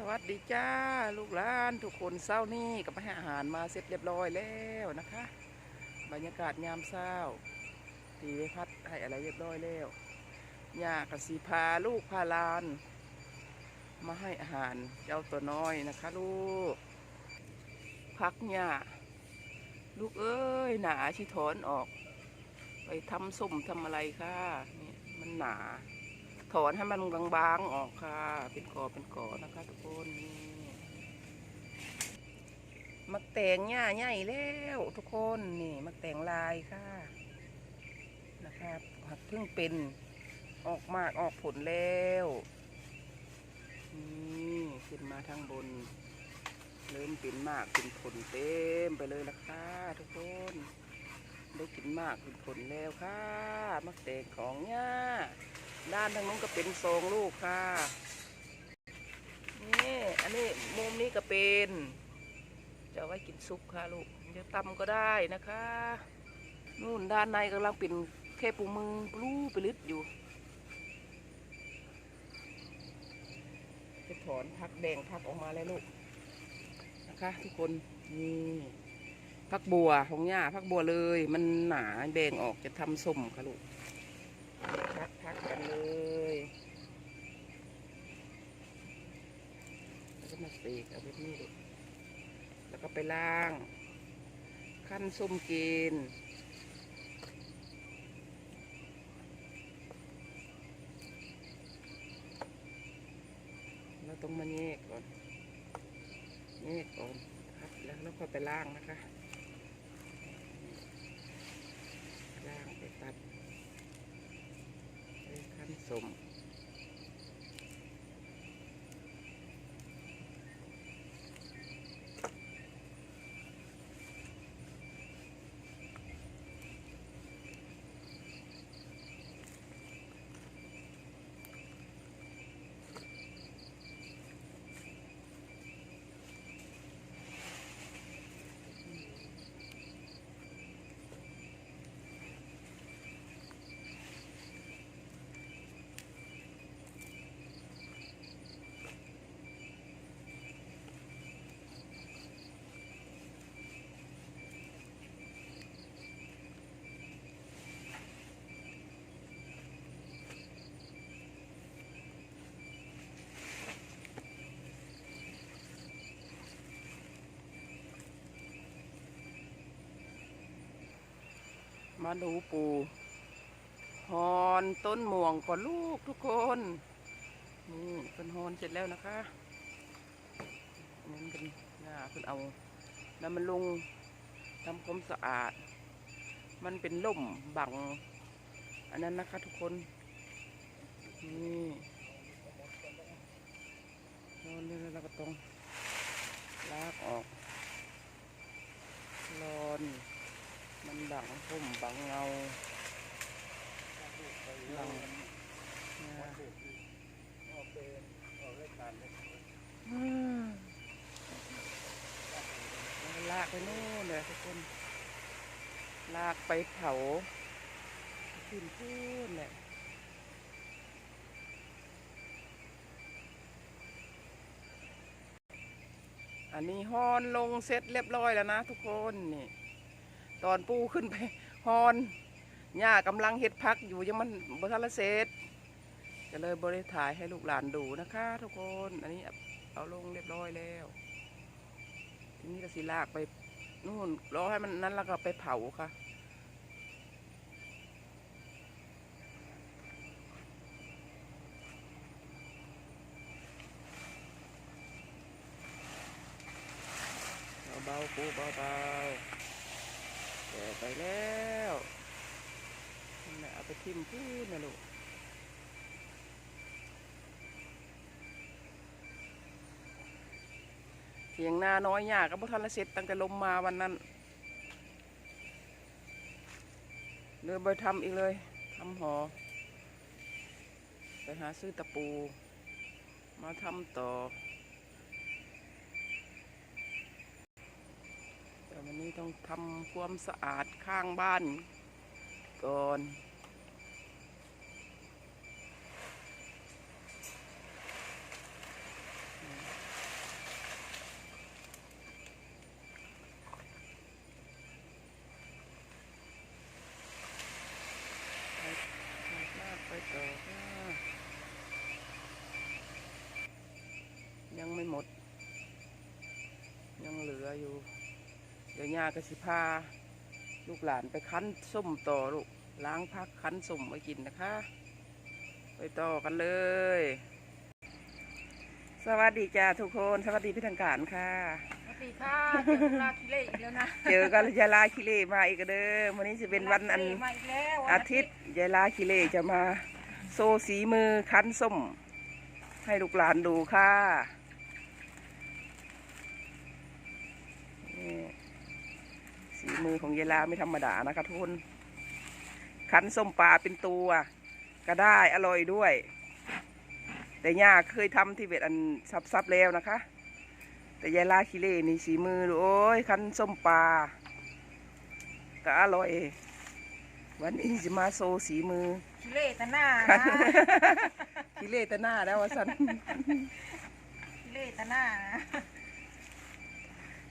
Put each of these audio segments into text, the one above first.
สวัสดีจ้าลูกหลานทุกคนเศร้านี่กับให้อาหารมาเสร็จเรียบร้อยแล้วนะคะ บรรยากาศยามเศร้าตีไว้พัดให้อะไรเรียบร้อยแล้วยากับสีพาลูกพาลาน มาให้อาหารเจ้าตัวน้อยนะคะ ลูก พักหญ้าลูกเอ้ยหนาชิถอนออก ไปทำส้มทำอะไรค่ะนี่มันหนา ถอนให้มันบางๆออกค่ะ เป็นกอเป็นกอนะคะ ทุกคนนี่มักแตงหญ้าใหญ่แล้วทุกคนนี่มักแตงลายค่ะนะครับหักเพิ่งเป็นออกมากออกผลแล้วนี่ขึ้นมาทางบน เริ่มเป็นมากเป็นผลเต็มไปเลยละค่ะทุกคนได้กินมากเป็นผลแล้วค่ะมักแตงของหญ้า ด้านทางนู้นก็เป็นทรงลูกค่ะ นี่อันนี้มุมนี้ก็เป็น จะไว้กินซุปค่ะลูกจะตำก็ได้นะคะ นู่นด้านในกำลังเป็นแค่ปูมือปลูไปลึดอยู่จะถอนพักแดงพักออกมาแล้วลูกนะคะ ทุกคนนี่พักบัวของย่าพักบัวเลย มันหนาแบ่งออกจะทำส้มค่ะลูก พักกันเลยแล้วก็มาเสกเอาแบบนี้ดูแล้วก็ไปล้าง ขั้นส้มกินเราต้องมาแยกก่อนแยกก่อนครับแล้วแล้วก็ไปล้างนะคะ ล้างไปตัด ขั้ มาดูปูฮอนต้นม่วงก่อนลูกทุกคนนี่เป็นฮอนเสร็จแล้วนะคะนี่เป็นหญ้าเพิ่นเอาแล้วมันลงทำความสะอาด มันเป็นล่มบัง อันนั้นนะคะทุกคนนี่แล้วนี่เราก็ต้องลากออกรอน มันบังพุ่มบังเงาบังเนี่ยลากไปนู่นเลยทุกคน ลากไปเผาขึ้นพูนเลยอันนี้ฮอนลงเสร็จเรียบร้อยแล้วนะทุกคนนี่ ตอนปูขึ้นไปฮอนหญ้ากำลังเฮ็ดพักอยู่ยังมันบทันละเสร็จก็เลยบริถ่ายให้ลูกหลานดูนะคะ ทุกคน อันนี้เอาลงเรียบร้อยแล้ว ทีนี้ก็สิลากไปนู่นรอให้มันนั้นแล้วก็ไปเผาค่ะเบาๆปูเบาๆ ก่ไปแล้วนั่เอาไปทิมพูดนะลูกเถียงนาน้อยยากก็บ่ทันละเสร็จตั้งแต่ลมมาวันนั้นเลยไปทำอีกเลยทำหอ ไปหาซื้อตะปู มาทำต่อ ต้องทำความสะอาดข้างบ้านก่อนยังไม่หมด ยังเหลืออยู่ เดี๋ยวย่าก็สิพาลูกหลานไปคั้นส้มต่อลูกล้างพักคั้นส้มไว้กินนะคะ ไปต่อกันเลย สวัสดีจ้าทุกคนสวัสดีพี่ทางการค่ะสวัสดีค่ะเจอลาคิเล่อีกแล้วนะเจอกันยายลาคิเลมาอีกเด้อวันนี้จะเป็นวันอันมาอีกแล้ววันอาทิตย์ยายลาคิเลจะมา โซสีมือคั้นส้ม ให้ลูกหลานดูค่ะนี่ สีมือของยายลาไม่ธรรมดานะคะทุกคนคั้นส้มปลาเป็นตัวก็ได้อร่อยด้วย แต่ย่าเคยทำที่เวทอันซับๆแล้วนะคะ แต่ยายลาคิเลนี่สีมือดูโอ้ยคั้นส้มปลาก็อร่อย วันนี้จะมาโซสีมือคิเล่ตะหน้าคั้นะนคิเลแตหน้าแล้ววะสันคิเล่ตะหน้านะ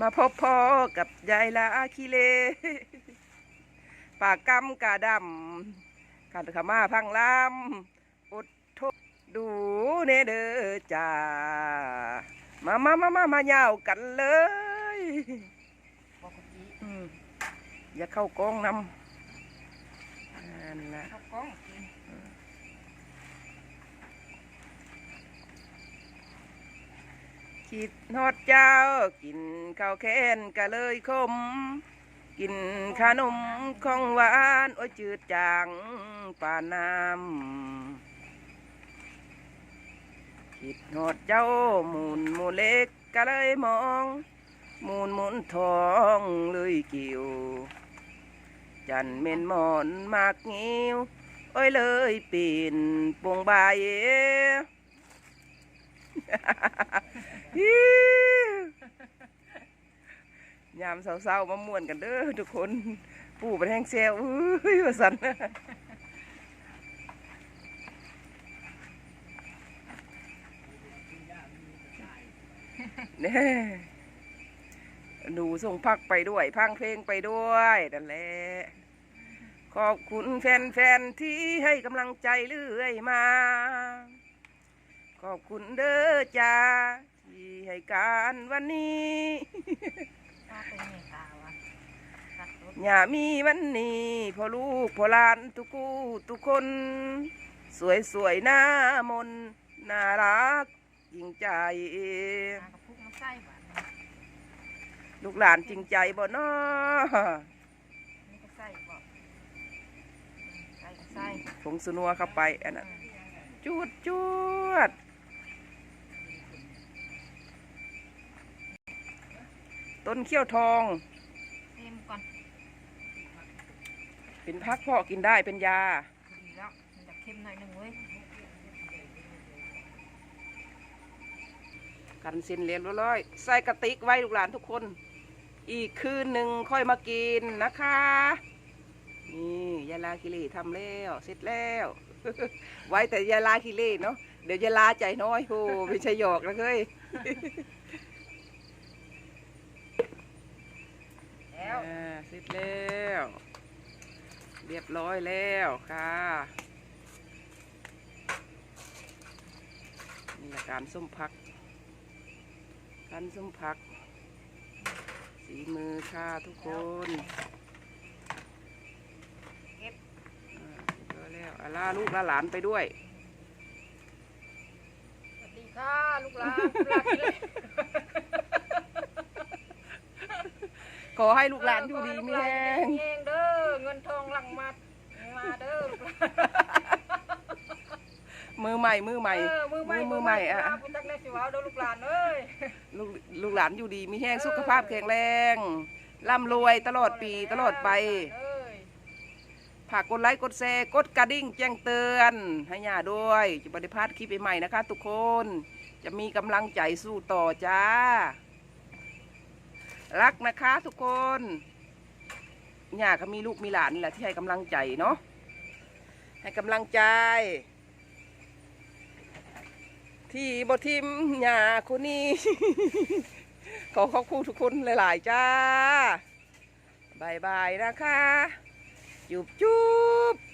มาพบพ่อกับยายลาคิเลปากกำกาดำขันขมาพังลำอดทนดูเนเดอจ้ามามามามามาเยาวกันเลยอย่าเข้ากองนำนั่นแหละเข้ากองกิน คิดฮอดเจ้า กินข้าวแค้นก็เลยคม กินขนมของหวานโอ้ยจืดจางป่านน้ำคิดฮอดเจ้าหมุนหมูเล็กก็เลยมองหมุนหมุนทองเลยกิ่วจันเม็นหมอนมากงิวโอ้ยเลยปีนปวงบา ยามเศร้าๆมาม่วนกันเด้อทุกคน ปู่เป็นแห้งเซลอุ้ยว่าสันเน่หนูส่งพักไปด้วย พังเพลงไปด้วยนั่นแหละขอบคุณแฟนๆที่ให้กำลังใจเรื่อยมา ขอบคุณเด้อจ้าที่ให้การวันนี้ตาเป็นเมตตาวะตัดรถอย่ามีวันนี้พ่อลูกพ่อหลานทุกคู่ทุกคน สวยสวยๆหน้ามนต์น่ารักจริงใจ ตากับพุกมันไส้หวานลูกหลานจริงใจบ่เนาะนี่ก็ไส้บอกไส้ก็ไส้ผงสุนัวเข้าไปอันนั้นจวดจวด ต้นเขี้ยวทอง เต็มก่อนเป็นพักเพาะกินได้เป็นยา ดีแล้วมันจะเค็มหน่อยหนึ่งเว้ยกันเส้นเรียนร้อยๆใส่กระติกไว้ลูกหลานทุกคน อีกคืนหนึ่งค่อยมากินนะคะ นี่ยาลาคิเลทำแล้วเสร็จแล้ว ไว้แต่ยาลาคิเลเนาะเดี๋ยวยาลาใจน้อยโหไม่ใช่หยอกนะเฮ้ย แล้ว อ่าเสร็จแล้ว เรียบร้อยแล้วค่ะ นี่ละการส้มพักการส้มพัก สีมือค่ะทุกคนเก็บอ่าเรียบร้อยแล้วอาลาลูกลาหลานไปด้วย สวัสดีค่ะ ลูกหลานลูกหลานคิเล่ ขอให้ลูกหลานอยู่ดีมีแรงเองเด้อเงินทองหลังมามาเด้อลูกหลานมือใหม่มือใหม่เออมือใหม่มือใหม่อะพุทธักแน่สิว้าวเด้อลูกหลานเอ้ยลูกลูกหลานอยู่ดีมีแห้งสุขภาพแข็งแรงร่ำรวยตลอดปีตลอดไปเอ้ยฝากกดไลค์กดแชร์กดกระดิ่งแจ้งเตือนให้ย่าด้วย จะปฏิพลาดคลิปใหม่ๆนะคะ ทุกคนจะมีกำลังใจสู้ต่อจ้า รักนะคะทุกคนย่าก็มีลูกมีหลานนี่แหละที่ให้กำลังใจเนาะให้กำลังใจ ที่บทิมย่าคนนี้ ขอขอบคุณทุกคนหลาย ๆ จ้าบายบายนะคะ จุบจุบ